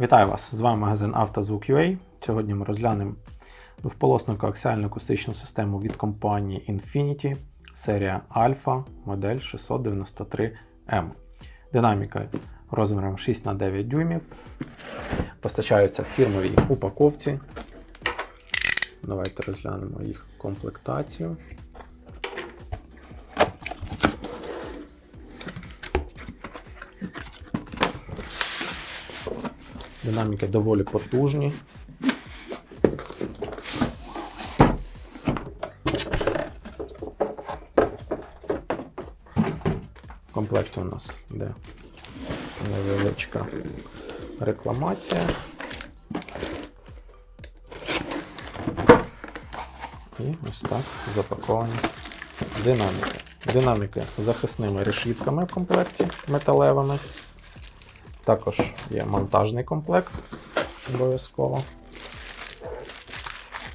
Вітаю вас! З вами магазин «Автозвук.UA». Сьогодні ми розглянемо двохполосну аксіальну акустичну систему від компанії Infinity, серія Alpha, модель 693M. Динаміка розміром 6х9 дюймів. Постачаються в фірмовій упаковці. Давайте розглянемо їх комплектацію. Динаміки доволі потужні. В комплекті у нас йде невеличка рекламація. І ось так запаковані динаміки. Динаміки з захисними решітками в комплекті металевими. Також є монтажний комплект обов'язково.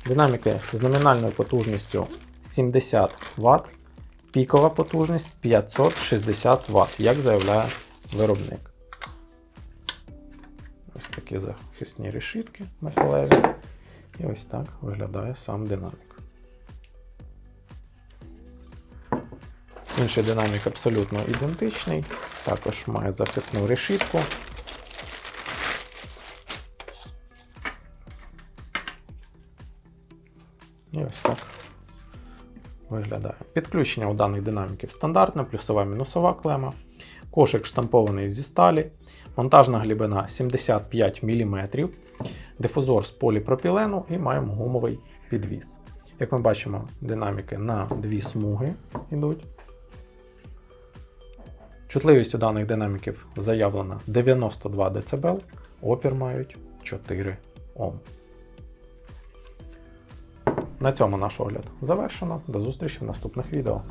Динаміки з номінальною потужністю 70 Вт, пікова потужність 560 Вт, як заявляє виробник. Ось такі захисні решітки металеві. І ось так виглядає сам динамік. Інший динамік абсолютно ідентичний, також має захисну решітку. І ось так виглядає. Підключення у даних динаміків стандартне, плюсова мінусова клема, кошик штампований зі сталі, монтажна глибина 75 мм, дифузор з поліпропілену і маємо гумовий підвіс. Як ми бачимо, динаміки на дві смуги йдуть. Чутливість у даних динаміків заявлена 92 дБ, опір мають 4 Ом. На цьому наш огляд завершено. До зустрічі в наступних відео.